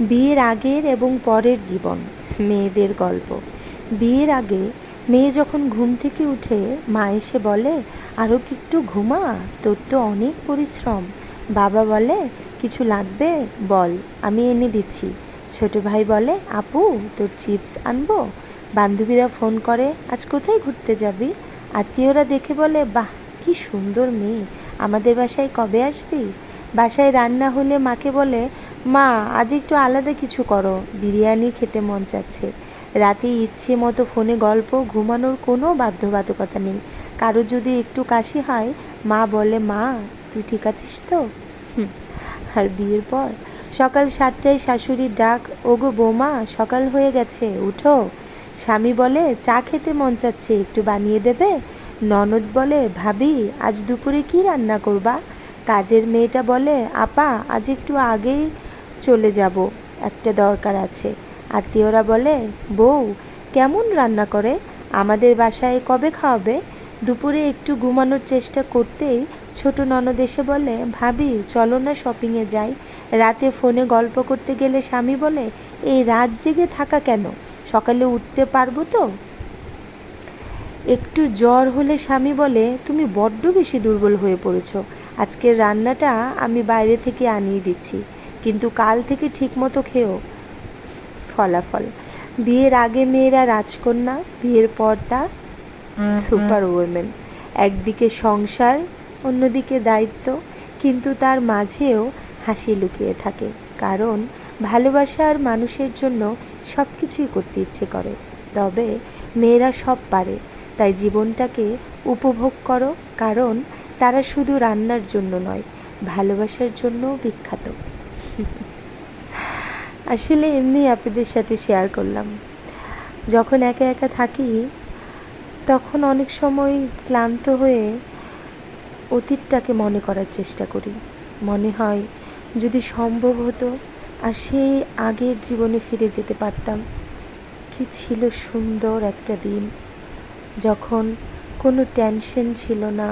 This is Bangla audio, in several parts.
বিয়ের আগের এবং পরের জীবন, মেয়েদের গল্প। বিয়ের আগে মেয়ে যখন ঘুম থেকে উঠে, মা এসে বলে আরও কি একটু ঘুমা? তোর তো অনেক পরিশ্রম। বাবা বলে, কিছু লাগবে? বল, আমি এনে দিচ্ছি। ছোট ভাই বলে, আপু, তোর চিপস আনব? বান্ধবীরা ফোন করে, আজ কোথায় ঘুরতে যাবি? আত্মীয়রা দেখে বলে, বাহ, কি সুন্দর মেয়ে। আমাদের বাসায় কবে আসবি? বাসায় রান্না হলে মাকে বলে মা, আজ একটু আলাদা কিছু করো। বিরিয়ানি খেতে মন চাচ্ছে। রাতে ইচ্ছে মতো ফোনে গল্প, ঘুমানোর কোনো বাধ্যবাধকতা নেই। কারও যদি একটু কাশি হয়, মা বলে, মা, তুই ঠিক আছিস তো? আর বিয়ের পর? সকাল সাতটায় শাশুড়ির ডাক, ওগো বৌমা, সকাল হয়ে গেছে, উঠো। স্বামী বলে, চা খেতে মন চাচ্ছে, একটু বানিয়ে দেবে? ননদ বলে, ভাবি, আজ দুপুরে কি রান্না করবা? কাজের মেয়েটা বলে, আপা, আজ একটু আগেই চলে যাব, একটা দরকার আছে। আত্মীয়রা বলে, বউ, কেমন রান্না করে? আমাদের বাসায় কবে খাওয়াবে? দুপুরে একটু ঘুমানোর চেষ্টা করতেই ছোট ননদ এসে বলে, ভাবি, চলো না শপিংয়ে যাই। রাতে ফোনে গল্প করতে গেলে স্বামী বলে, এই রাত জেগে থাকা কেন? সকালে উঠতে পারব তো? একটু জ্বর হলে স্বামী বলে, তুমি বড্ড বেশি দুর্বল হয়ে পড়েছ। আজকের রান্নাটা আমি বাইরে থেকে আনিয়ে দিচ্ছি। কিন্তু কাল থেকে ঠিকমতো খেও। ফলাফল বিয়ের আগে মেয়েরা রাজকন্যা বিয়ের পর তা সুপার ওমেন। একদিকে সংসার অন্যদিকে দায়িত্ব কিন্তু তার মাঝেও হাসি লুকিয়ে থাকে। কারণ ভালোবাসার মানুষের জন্য সব কিছুই করতে ইচ্ছে করে। তবে মেয়েরা সব পারে তাই জীবনটাকে উপভোগ করো। কারণ তারা শুধু রান্নার জন্য নয় ভালোবাসার জন্যও বিখ্যাত। আসলে এমনি আপনাদের সাথে শেয়ার করলাম। যখন একা একা থাকি, তখন অনেক সময় ক্লান্ত হয়ে অতীতটাকে মনে করার চেষ্টা করি। মনে হয় যদি সম্ভব হতো আর সেই আগের জীবনে ফিরে যেতে পারতাম, কি ছিল সুন্দর একটা দিন। যখন কোনো টেনশন ছিল না,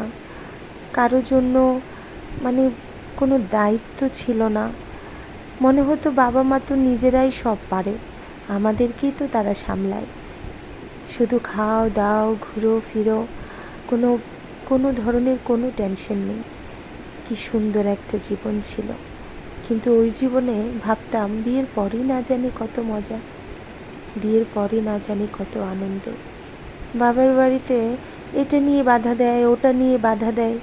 কারও জন্য মানে কোনো দায়িত্ব ছিল না মনে হতো বাবা মা তো নিজেরাই সব পারে, আমাদেরকেই তো তারা সামলায়। শুধু খাও, দাও, ঘুরো, ফিরো, কোনো কোনো ধরনের কোনো টেনশন নেই। কি সুন্দর একটা জীবন ছিল। কিন্তু ওই জীবনে ভাবতাম, বিয়ের পরই না জানি কত মজা, বিয়ের পরই না জানি কত আনন্দ। বাবার বাড়িতে এটা নিয়ে বাধা দেয়, ওটা নিয়ে বাধা দেয়।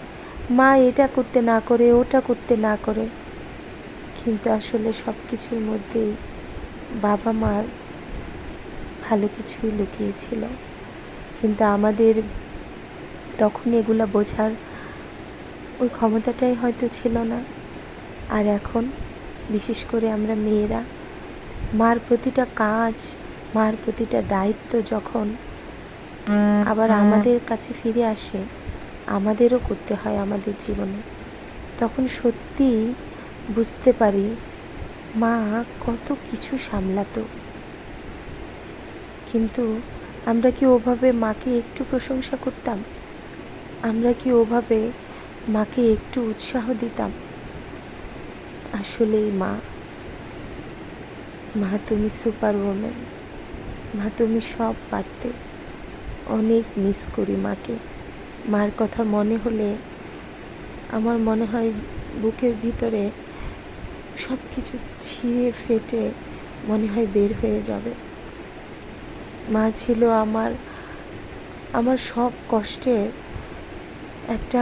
মা এটা করতে না করে, ওটা করতে না করে। কিন্তু আসলে সব কিছুর মধ্যেই বাবা মার ভালো কিছুই লুকিয়েছিল। কিন্তু আমাদের তখন এগুলো বোঝার ওই ক্ষমতাটাই হয়তো ছিল না। আর এখন বিশেষ করে আমরা মেয়েরা মার প্রতিটা কাজ মার প্রতিটা দায়িত্ব যখন আবার আমাদের কাছে ফিরে আসে আমাদেরও করতে হয় আমাদের জীবনে। তখন সত্যিই বুঝতে পারি মা কত কিছু সামলাতো। কিন্তু আমরা কি ওভাবে মাকে একটু প্রশংসা করতাম? আমরা কি ওভাবে মাকে একটু উৎসাহ দিতাম? আসলেই মা মা তুমি সুপার ওমেন মা তুমি সব পারতে। অনেক মিস করি মাকে। মার কথা মনে হলে আমার মনে হয় বুকের ভিতরে সব কিছু ছিঁড়ে ফেটে মনে হয় বের হয়ে যাবে। মা ছিল আমার আমার সব কষ্টের একটা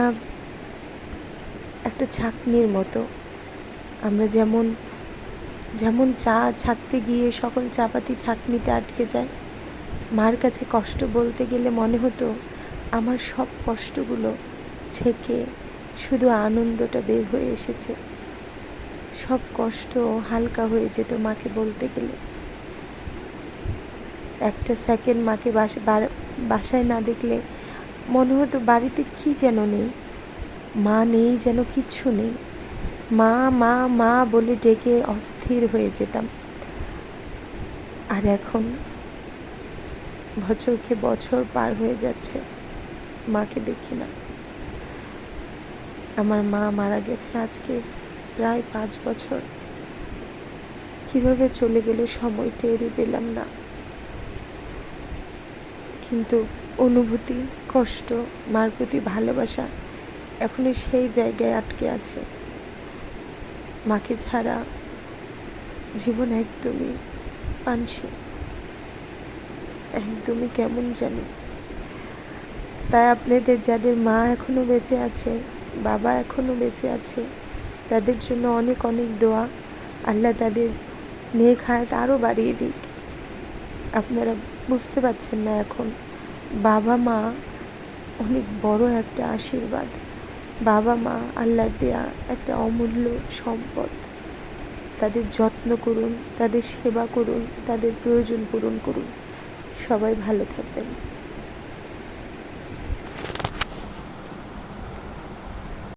একটা ছাকনির মতো। আমরা যেমন যেমন চা ছাকতে গিয়ে সকল চাপাতি ছাকনিতে আটকে যায়, মার কাছে কষ্ট বলতে গেলে মনে হতো আমার সব কষ্টগুলো ছেকে শুধু আনন্দটা বের হয়ে এসেছে। সব কষ্ট হালকা হয়ে যেত মাকে বলতে গেলে। একটা সেকেন্ড মাকে বাসা বাসায় না দেখলে মনে হতো বাড়িতে কি যেন নেই। মা নেই যেন কিচ্ছু নেই। মা মা মা বলে ডেকে অস্থির হয়ে যেতাম। আর এখন বছরকে বছর পার হয়ে যাচ্ছে। মাকে দেখি না। আমার মা মারা গেছে আজকে। প্রায় পাঁচ বছর। কীভাবে চলে গেল সময় টেরই পেলাম না। কিন্তু অনুভূতি, কষ্ট, মার প্রতি ভালোবাসা এখনই সেই জায়গায় আটকে আছে। মাকে ছাড়া জীবন একদমই পানসি। একদমই কেমন জানি। তাই আপনাদের যাদের মা এখনও বেঁচে আছে, বাবা এখনও বেঁচে আছে তাদের জন্য অনেক অনেক দোয়া। আল্লাহ তাদের নেক হায়াত আরও বাড়িয়ে দিক। আপনারা বুঝতে পারছেন না এখন, বাবা মা অনেক বড় একটা আশীর্বাদ। বাবা মা আল্লাহর দেয়া একটা অমূল্য সম্পদ। তাদের যত্ন করুন, তাদের সেবা করুন, তাদের প্রয়োজন পূরণ করুন। সবাই ভালো থাকবেন।